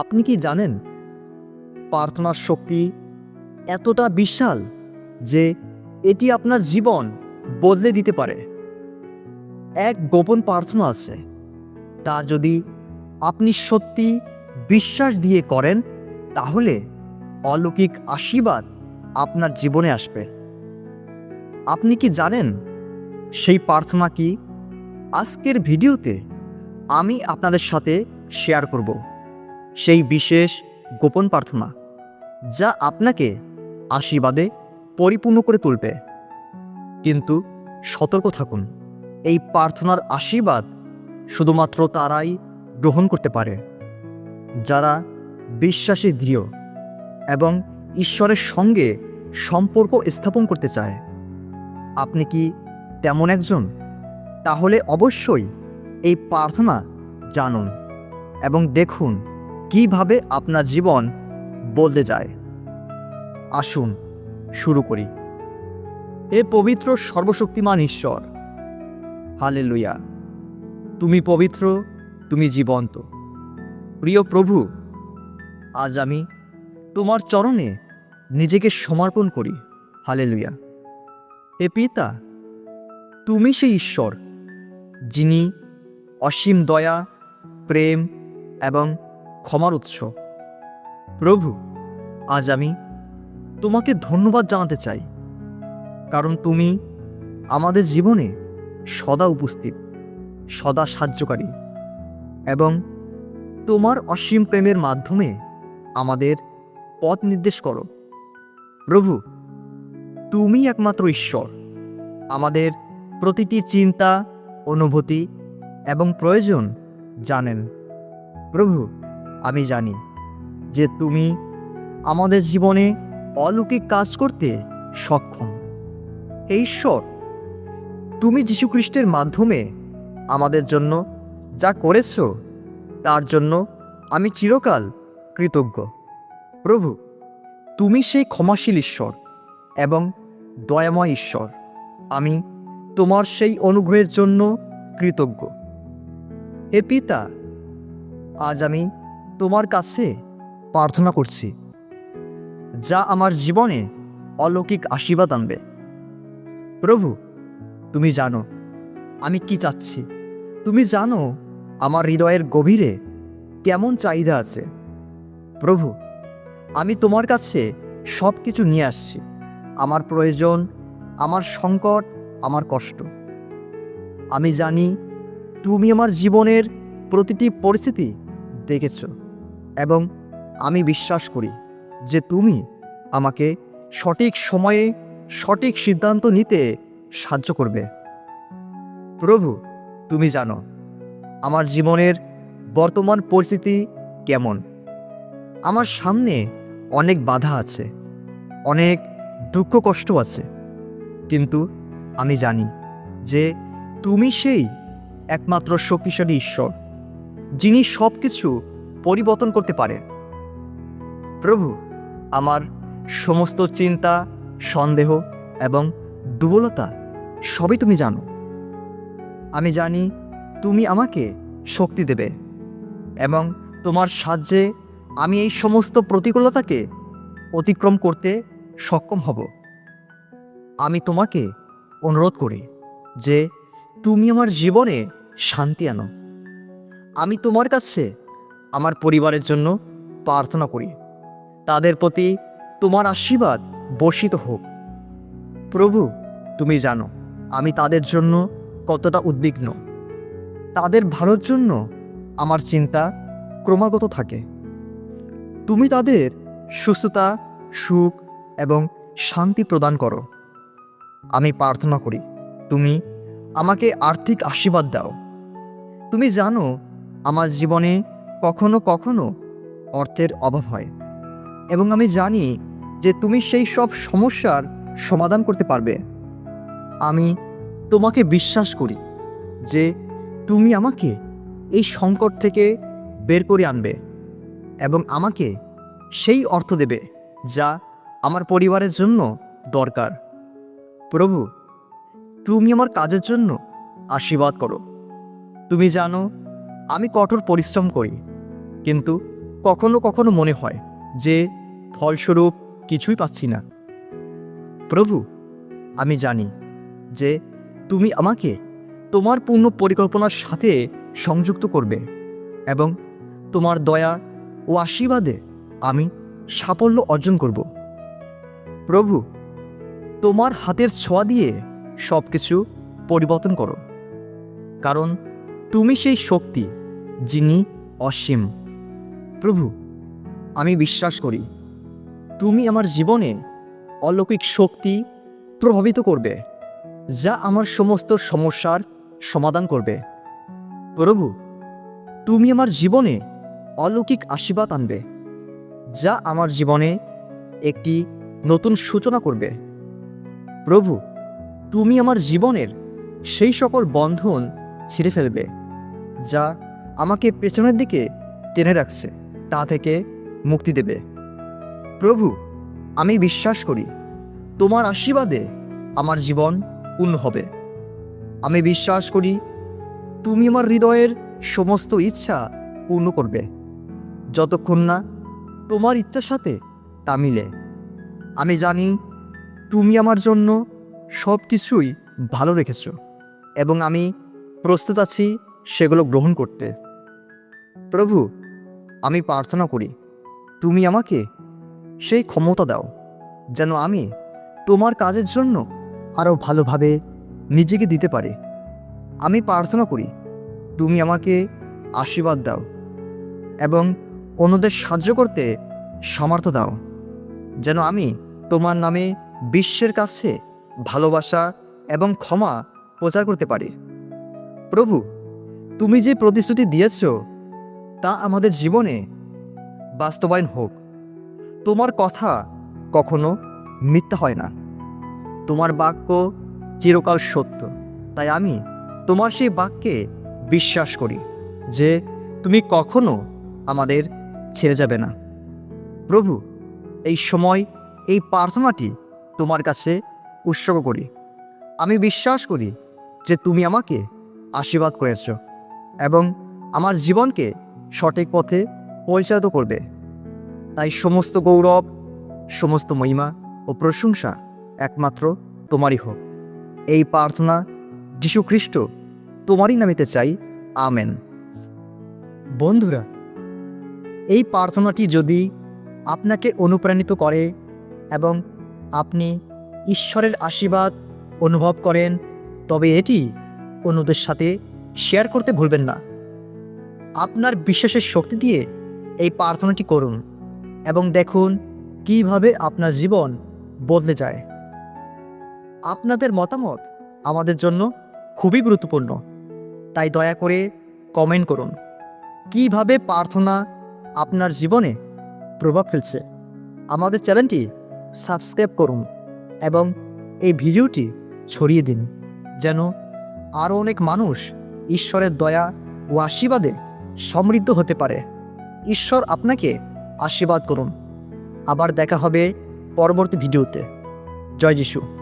আপনি কি জানেন? প্রার্থনার শক্তি এতটা বিশাল যে এটি আপনার জীবন বদলে দিতে পারে। এক গোপন প্রার্থনা আছে, তা যদি আপনি সত্যি বিশ্বাস দিয়ে করেন, তাহলে অলৌকিক আশীর্বাদ আপনার জীবনে আসবে। আপনি কি জানেন সেই প্রার্থনা কি? আজকের ভিডিওতে আমি আপনাদের সাথে শেয়ার করব। সেই বিশেষ গোপন প্রার্থনা, যা আপনাকে আশীর্বাদে পরিপূর্ণ করে তুলবে। কিন্তু সতর্ক থাকুন, এই প্রার্থনার আশীর্বাদ শুধুমাত্র তারাই গ্রহণ করতে পারে, যারা বিশ্বাসে দৃঢ় এবং ঈশ্বরের সঙ্গে সম্পর্ক স্থাপন করতে চায়। আপনি কি তেমন একজন? তাহলে অবশ্যই এই প্রার্থনা জানুন এবং দেখুন কীভাবে আপনার জীবন বদলে যায়? আসুন, শুরু করি। এ পবিত্র, সর্বশক্তিমান ঈশ্বর হালে লুইয়া তুমি পবিত্র, তুমি জীবন্ত। প্রিয় প্রভু, আজ আমি তোমার চরণে নিজেকে সমর্পণ করি। হালে লুইয়া এ পিতা, তুমি সেই ঈশ্বর, যিনি অসীম দয়া, প্রেম এবং ক্ষমার উৎস। প্রভু, আজ আমি তোমাকে ধন্যবাদ জানাতে চাই, কারণ তুমি আমাদের জীবনে সদা উপস্থিত, সদা সাহায্যকারী এবং তোমার অসীম প্রেমের মাধ্যমে আমাদের পথ নির্দেশ করো। প্রভু তুমি একমাত্র ঈশ্বর। আমাদের প্রতিটি চিন্তা, অনুভূতি এবং প্রয়োজন জানেন। প্রভু আমি জানি যে তুমি আমাদের জীবনে অলৌকিক কাজ করতে সক্ষম। হে ঈশ্বর, তুমি যীশুখ্রিস্টের মাধ্যমে আমাদের জন্য যা করেছ, তার জন্য আমি চিরকাল কৃতজ্ঞ। প্রভু, তুমি সেই ক্ষমাশীল ঈশ্বর এবং দয়াময় ঈশ্বর। আমি তোমার সেই অনুগ্রহের জন্য কৃতজ্ঞ। হে পিতা, আজ আমি তোমার কাছে প্রার্থনা করছি, যা আমার জীবনে অলৌকিক আশীর্বাদ আনবে। প্রভু, তুমি জানো, আমি কি চাচ্ছি। তুমি জানো, আমার হৃদয়ের গভীরে কেমন চাহিদা আছে। প্রভু, আমি তোমার কাছে সব কিছু নিয়ে আসছি, আমার প্রয়োজন, আমার সংকট, আমার কষ্ট। আমি জানি, তুমি আমার জীবনের প্রতিটি পরিস্থিতি দেখেছ। এবং আমি বিশ্বাস করি যে তুমি আমাকে সঠিক সময়ে সঠিক সিদ্ধান্ত নিতে সাহায্য করবে। প্রভু, তুমি জানো আমার জীবনের বর্তমান পরিস্থিতি কেমন। আমার সামনে অনেক বাধা আছে, অনেক দুঃখ কষ্ট আছে। কিন্তু আমি জানি যে তুমি সেই একমাত্র শক্তিশালী ঈশ্বর, যিনি সব কিছু পরিবর্তন করতে পারে। প্রভু, আমার সমস্ত চিন্তা, সন্দেহ এবং দুর্বলতা সবই তুমি জানো। আমি জানি তুমি আমাকে শক্তি দেবে এবং তোমার সাহায্যে আমি এই সমস্ত প্রতিকূলতাকে অতিক্রম করতে সক্ষম হব। আমি তোমাকে অনুরোধ করি যে তুমি আমার জীবনে শান্তি আনো। আমি তোমার কাছে আমার পরিবারের জন্য প্রার্থনা করি। তাদের প্রতি তোমার আশীর্বাদ বর্ষিত হোক। প্রভু, তুমি জানো, আমি তাদের জন্য কতটা উদ্বিগ্ন। তাদের ভালোর জন্য আমার চিন্তা ক্রমাগত থাকে। তুমি তাদের সুস্থতা, সুখ এবং শান্তি প্রদান করো। আমি প্রার্থনা করি, তুমি আমাকে আর্থিক আশীর্বাদ দাও। তুমি জানো, আমার জীবনে কখনো কখনো অর্থের অভাব হয়। এবং আমি জানি যে তুমি সেই সব সমস্যার সমাধান করতে পারবে। আমি তোমাকে বিশ্বাস করি যে তুমি আমাকে এই সংকট থেকে বের করে আনবে এবং আমাকে সেই অর্থ দেবে যা আমার পরিবারের জন্য দরকার। প্রভু, তুমি আমার কাজের জন্য আশীর্বাদ করো। তুমি জানো আমি কঠোর পরিশ্রম করি, কিন্তু কখনো কখনো মনে হয় যে ফলস্বরূপ কিছুই পাচ্ছি না। প্রভু, আমি জানি যে তুমি আমাকে তোমার পূর্ণ পরিকল্পনার সাথে সংযুক্ত করবে এবং তোমার দয়া ও আশীর্বাদে আমি সাফল্য অর্জন করব। প্রভু, তোমার হাতের ছোঁয়া দিয়ে সব কিছু পরিবর্তন করো, কারণ তুমি সেই শক্তি যিনি অসীম। প্রভু, আমি বিশ্বাস করি, তুমি আমার জীবনে অলৌকিক শক্তি প্রভাবিত করবে, যা আমার সমস্ত সমস্যার সমাধান করবে। প্রভু, তুমি আমার জীবনে অলৌকিক আশীর্বাদ আনবে, যা আমার জীবনে একটি নতুন সূচনা করবে। প্রভু, তুমি আমার জীবনের সেই সকল বন্ধন ছিঁড়ে ফেলবে, যা আমাকে পেছনের দিকে টেনে রাখছে, তা থেকে মুক্তি দেবে। প্রভু, আমি বিশ্বাস করি, তোমার আশীর্বাদে আমার জীবন পূর্ণ হবে। আমি বিশ্বাস করি, তুমি আমার হৃদয়ের সমস্ত ইচ্ছা পূর্ণ করবে। যতক্ষণ না তোমার ইচ্ছার সাথে তা মিলে। আমি জানি, তুমি আমার জন্য সব কিছুই ভালো রেখেছ, এবং আমি প্রস্তুত আছি সেগুলো গ্রহণ করতে। প্রভু, আমি প্রার্থনা করি, তুমি আমাকে সেই ক্ষমতা দাও, যেন আমি তোমার কাজের জন্য আরও ভালোভাবে নিজেকে দিতে পারি। আমি প্রার্থনা করি, তুমি আমাকে আশীর্বাদ দাও এবং অন্যদের সাহায্য করতে সামর্থ্য দাও, যেন আমি তোমার নামে বিশ্বের কাছে ভালোবাসা এবং ক্ষমা প্রচার করতে পারি। প্রভু, তুমি যে প্রতিশ্রুতি দিয়েছ তা আমাদের জীবনে বাস্তবায়ন হোক। তোমার কথা কখনো মিথ্যা হয় না। তোমার বাক্য চিরকাল সত্য। তাই আমি তোমার সেই বাক্যে বিশ্বাস করি যে তুমি কখনো আমাদের ছেড়ে যাবে না। প্রভু, এই সময় এই প্রার্থনাটি তোমার কাছে উৎসর্গ করি। আমি বিশ্বাস করি যে তুমি আমাকে আশীর্বাদ করেছ এবং আমার জীবনকে সঠিক পথে পরিচালিত করবে। তাই সমস্ত গৌরব, সমস্ত মহিমা ও প্রশংসা একমাত্র তোমারই হোক। এই প্রার্থনা যীশু খ্রিস্ট তোমারই নামিতে চাই, আমেন। বন্ধুরা, এই প্রার্থনাটি যদি আপনাকে অনুপ্রাণিত করে এবং আপনি ঈশ্বরের আশীর্বাদ অনুভব করেন, তবে এটি অন্যদের সাথে শেয়ার করতে ভুলবেন না। আপনার বিশ্বাসের শক্তি দিয়ে এই প্রার্থনাটি করুন এবং দেখুন কীভাবে আপনার জীবন বদলে যায়। আপনাদের মতামত আমাদের জন্য খুবই গুরুত্বপূর্ণ। তাই দয়া করে কমেন্ট করুন, কীভাবে প্রার্থনা আপনার জীবনে প্রভাব ফেলছে। আমাদের চ্যানেলটি সাবস্ক্রাইব করুন এবং এই ভিডিওটি ছড়িয়ে দিন, যেন আরও অনেক মানুষ ঈশ্বরের দয়া ও আশীর্বাদে সমৃদ্ধ হতে পারে। ঈশ্বর আপনাকে আশীর্বাদ করুন। আবার দেখা হবে পরবর্তী ভিডিওতে। জয় যিশু।